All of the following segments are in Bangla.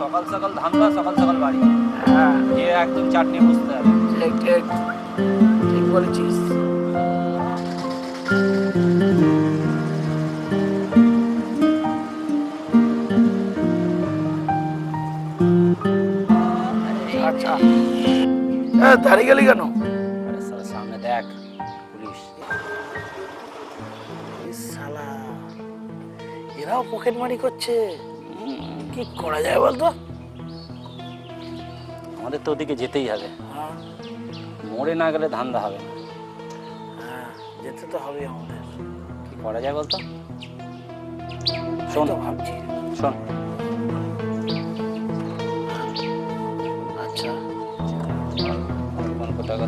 সকাল সকাল ধান্দা সকাল সকাল বাড়ি। হ্যাঁ। গিয়ে একদম চাটনি বুঝতে হবে। ঠিক ঠিক। ঠিক বলেছিস। আচ্ছা। এ, দাঁড়িয়ে গেলি কেন? সামনে দেখ পুলিশ। এরাও পকেট মারি করছে। কি করা যায় বলতো? আমাদের তো ওদিকে যেতেই হবে। হ্যাঁ। মরে না গেলে ধান্দা হবে না। হ্যাঁ যেতে তো হবে আমাদের। কি করা যায় বলতো? শোন। ভাবছি। শোন। আচ্ছা। টাকা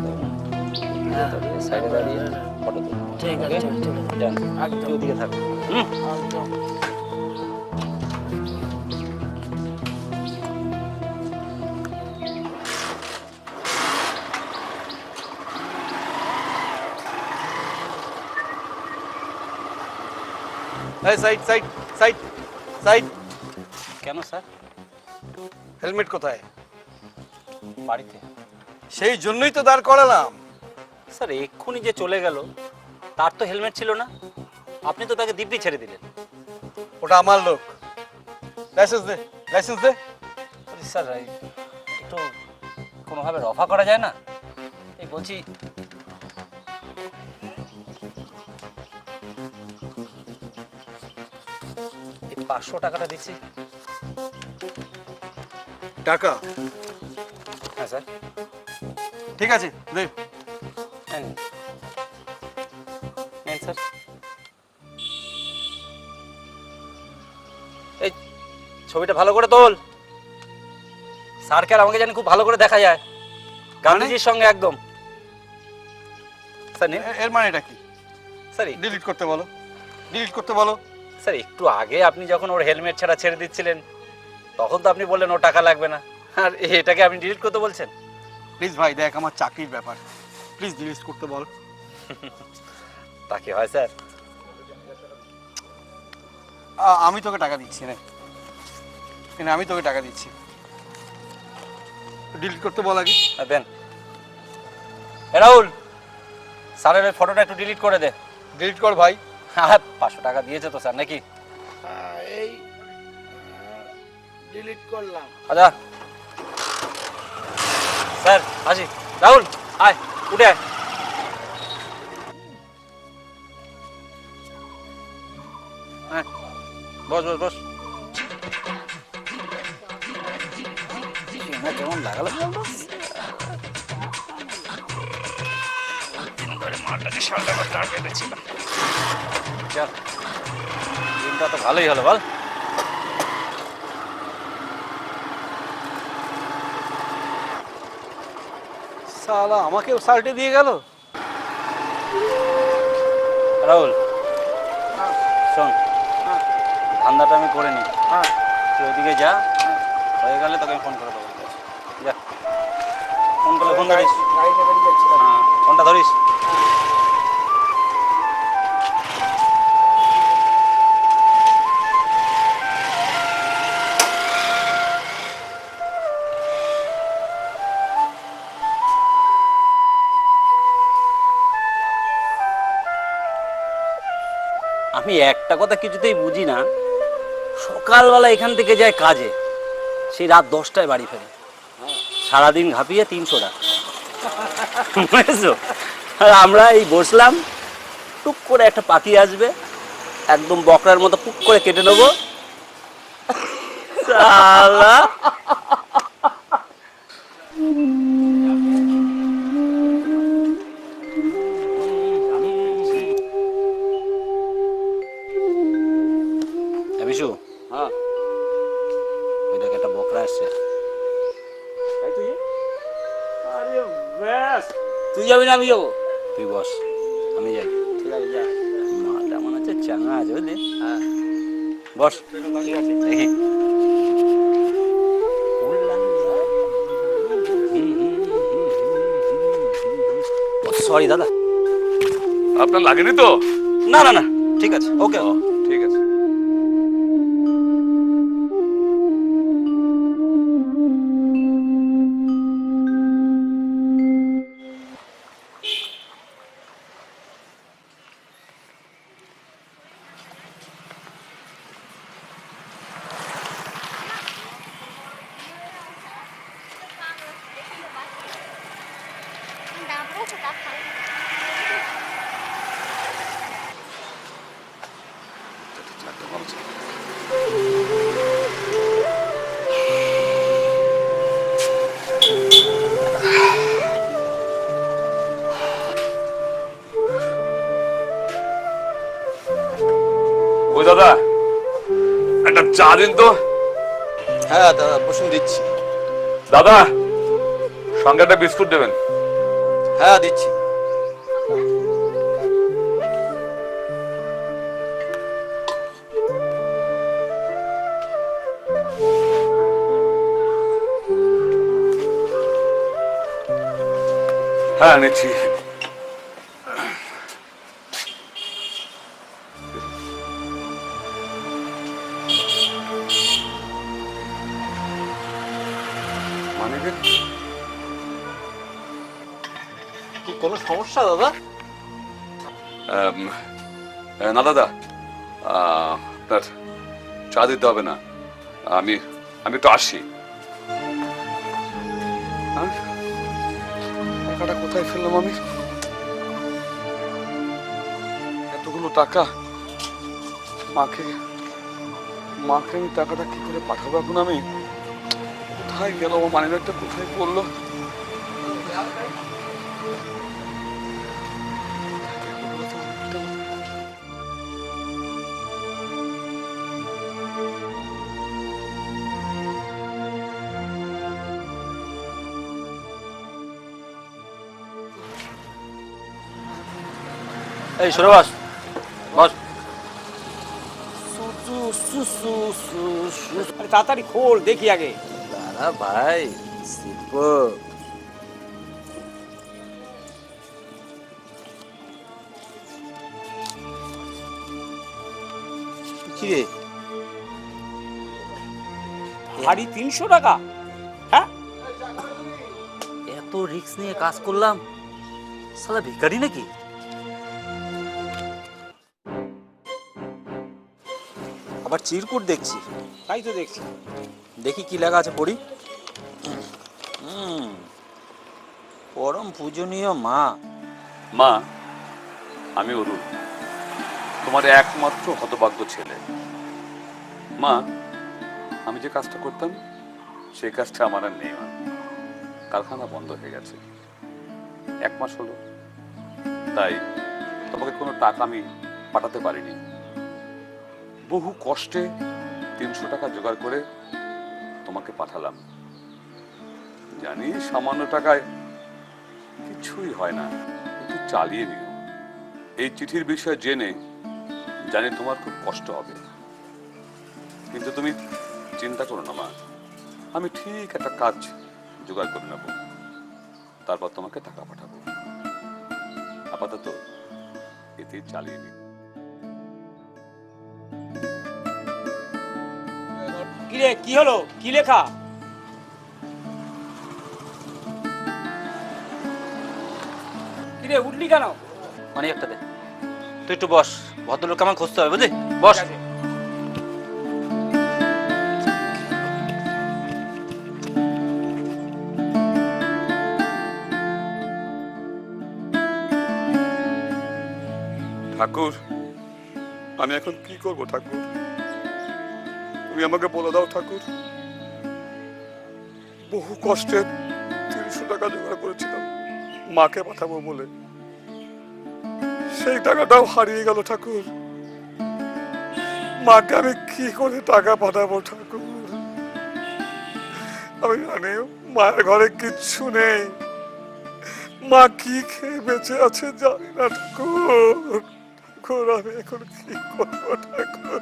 হ্যাঁ। সাইডে দাঁড়িয়ে ফটো ঠিক আছে Okay? ঠিক আছে একদম। ওদিকে থাক। হুম? একদম। এই সাইড সাইড সাইড সাইড। কেন স্যার? হেলমেট কোথায়? বাড়িতে। সেই জন্যই তো দাঁড় করালাম। স্যার এক্ষুনি যে চলে গেল তার তো হেলমেট ছিল না। আপনি তো তাকে দিব্যি ছেড়ে দিলেন। ওটা আমার লোক। লাইসেন্স দে লাইসেন্স দে। স্যার একটু কোনোভাবে রফা করা যায় না? এই বলছি এই পাঁচশো টাকাটা দিচ্ছি। টাকা? হ্যাঁ স্যার। ঠিক আছে দে। নেন। নেন স্যার। এই ছবিটা ভালো করে তোল। স্যারকে আমাকে জানি খুব ভালো করে দেখা যায়। গান্ধীজির সঙ্গে একদম। স্যার এর মানেটা কি? স্যার ডিলিট করতে বলো। ডিলিট করতে বলো। স্যার একটু আগে আপনি যখন ওর হেলমেট ছাড়া ছেড়ে দিচ্ছিলেন তখন তো আপনি বললেন ও টাকা লাগবে না। আর এটাকে আপনি ডিলিট করতে বলছেন? প্লিজ ভাই দেখ আমার চাকরির ব্যাপার। প্লিজ ডিলিট করতে বল। তা কি হয় স্যার? আমি তোকে টাকা দিচ্ছি না। না আমি তোকে টাকা দিচ্ছি। ডিলিট করতে বল আগে। দেন। রাহুল স্যারের ফটোটা একটু ডিলিট করে দে। ডিলিট কর ভাই। হ্যাঁ পাঁচশো টাকা দিয়েছে তো স্যার নাকি? এই ডিলিট করলাম। আচ্ছা। স্যার আসি। রাহুল আয় উঠে আয়। হ্যাঁ বস বস বস। কেমন লাগালো? চল দিনটা তো ভালোই হলো বল সালা আমাকেও সাল্টে দিয়ে গেল? রাহুল শোন ধান্দাটা আমি করে নিই। হ্যাঁ। তুই ওইদিকে যা হয়ে গেলে তোকে আমি ফোন করে দেবো। যা। ফোন করলে ফোন ধরিস? হ্যাঁ, ফোনটা ধরিস? আমি একটা কথা কিছুতেই বুঝি না। সকালবেলা এখান থেকে যায় কাজে। সেই রাত দশটায় বাড়ি ফেরে। সারাদিন ঘাপিয়ে তিনশো টাকা। আর আমরা এই বসলাম, টুক করে একটা পাখি আসবে, একদম বকরার মতো পুক করে কেটে নেব। সালা ওই একটা বকরা আসছে তাই তুই আরে ব্যাস তুই যাবি না আমি যাব তুই বস আমি যাই ঠিক আছে যা মাটা মনে হচ্ছে চাঙা আছে বুঝলি হ্যাঁ বস দেখি সরি দাদা আপনার লাগেনি তো না না না ঠিক আছে ওকে দিন তো। হ্যাঁ দাদা বসুন দিচ্ছি। দাদা সঙ্গে একটা বিস্কুট দেবেন। হ্যাঁ দিচ্ছি। হ্যাঁ নিচ্ছি। আহ, না দাদা আপনার চা দিতে হবে না আমি আমি একটু আসি টাকাটা কোথায় ফেললাম আমি এতগুলো টাকা মাকে মাকে আমি টাকাটা কি করে পাঠাবো এখন আমি কোথায় গেল আমার মানি ব্যাগটা কোথায় পড়ল এই সরে বস বস। তাড়াতাড়ি খোল দেখি আগে। দাদা ভাই শিল্প। কি রে? হাড়ি তিনশো টাকা। হ্যাঁ? এত রিস্ক নিয়ে কাজ করলাম? সালা ভিখারি নাকি? আবার চিরকুট দেখছি। তাই তো দেখছি। দেখি কি লেখা আছে পড়ি। পরম পূজনীয় মা। মা আমি অরুণ তোমার একমাত্র হতভাগ্য ছেলে। মা আমি যে কাজটা করতাম সেই কাজটা আমার আর নেই মা। কারখানা বন্ধ হয়ে গেছে। এক মাস হলো। তাই তোমাকে কোনো টাকা আমি পাঠাতে পারিনি। বহু কষ্টে তিনশো টাকা জোগাড় করে তোমাকে পাঠালাম। জানি সামান্য টাকায় কিছুই হয় না কিন্তু চালিয়ে নিও। এই চিঠির বিষয়ে জেনে জানি তোমার খুব কষ্ট হবে। কিন্তু তুমি চিন্তা করো না মা, আমি ঠিক একটা কাজ জোগাড় করে নেব। তারপর তোমাকে টাকা পাঠাবো। আপাতত এতে চালিয়ে নিও কি রে কি হলো? কি লেখা? কি রে উঠলি কেন? মানে একটা দে। তুই একটু বস ভদ্রলোক আমার খুঁজতে হবে বুঝলি? বস। ঠাকুর আমি এখন কি করব ঠাকুর? তুমি আমাকে বলে দাও ঠাকুর। বহু কষ্টে তিনশো টাকা জোগাড় করেছিলাম, মাকে পাঠাবো বলে। সেই টাকাটাও হারিয়ে গেল ঠাকুর। মাকে আমি কি করে টাকা পাঠাবো ঠাকুর? আমি জানি মায়ের ঘরে কিচ্ছু নেই। মা কি খেয়ে বেঁচে আছে জানি না ঠাকুর। ঠাকুর, আমি এখন কি করব ঠাকুর?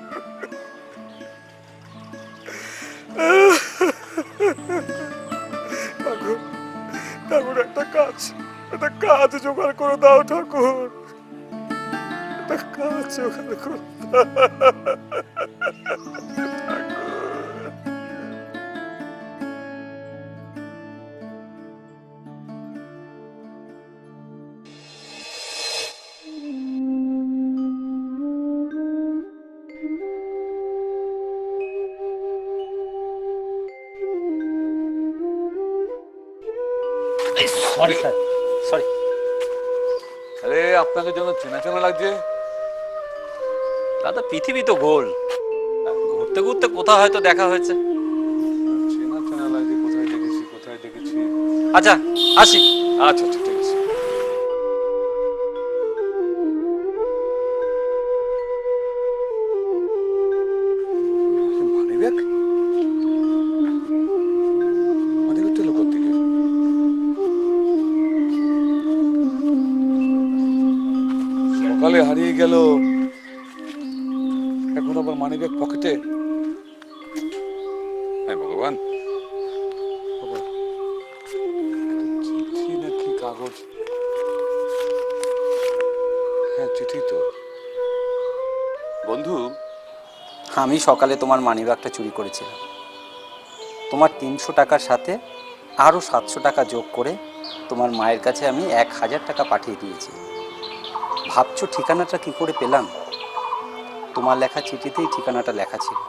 ঠাকুর একটা কাজ একটা কাজ জোগাড় করে দাও ঠাকুর। একটা কাজ জোগাড় করে সরি স্যার সরি আরে আপনাকে যেন চেনা চেনা লাগছে? দাদা পৃথিবী তো গোল। ঘুরতে ঘুরতে কোথাও হয়তো দেখা হয়েছে। চেনা চেনা লাগছে কোথায় দেখেছি কোথায় দেখেছি? আচ্ছা আসি। আচ্ছা আচ্ছা সকালে হারিয়ে গেল। এখন আবার মানিব্যাগ পকেটে। হ্যাঁ ভগবান। চিঠি নাকি কাগজ? হ্যাঁ চিঠি তো। বন্ধু। আমি সকালে তোমার মানিব্যাগটা চুরি করেছিলাম। তোমার তিনশো টাকার সাথে আরও সাতশো টাকা যোগ করে তোমার মায়ের কাছে আমি এক হাজার টাকা পাঠিয়ে দিয়েছি। ভাবছ ঠিকানাটা কি করে পেলাম? তোমার লেখা চিঠিতেই ঠিকানাটা লেখা ছিল।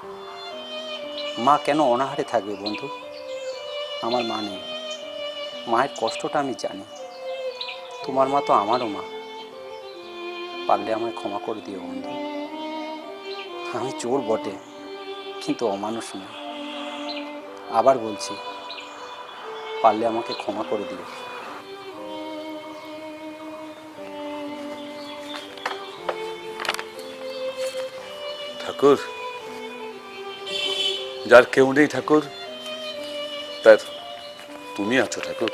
মা কেন অনাহারে থাকবে বন্ধু? আমার মা নেই। মায়ের কষ্টটা আমি জানি। তোমার মা তো আমারও মা। পারলে আমায় ক্ষমা করে দিও বন্ধু। আমি চোর বটে, কিন্তু অমানুষ নয় আবার বলছি, পারলে আমাকে ক্ষমা করে দিও। ঠাকুর। যার কেউ নেই ঠাকুর তার তুমি আছো ঠাকুর।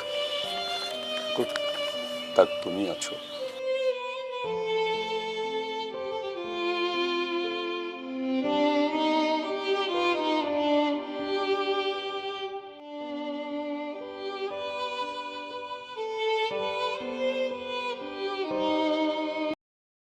ঠাকুর তার তুমি আছো।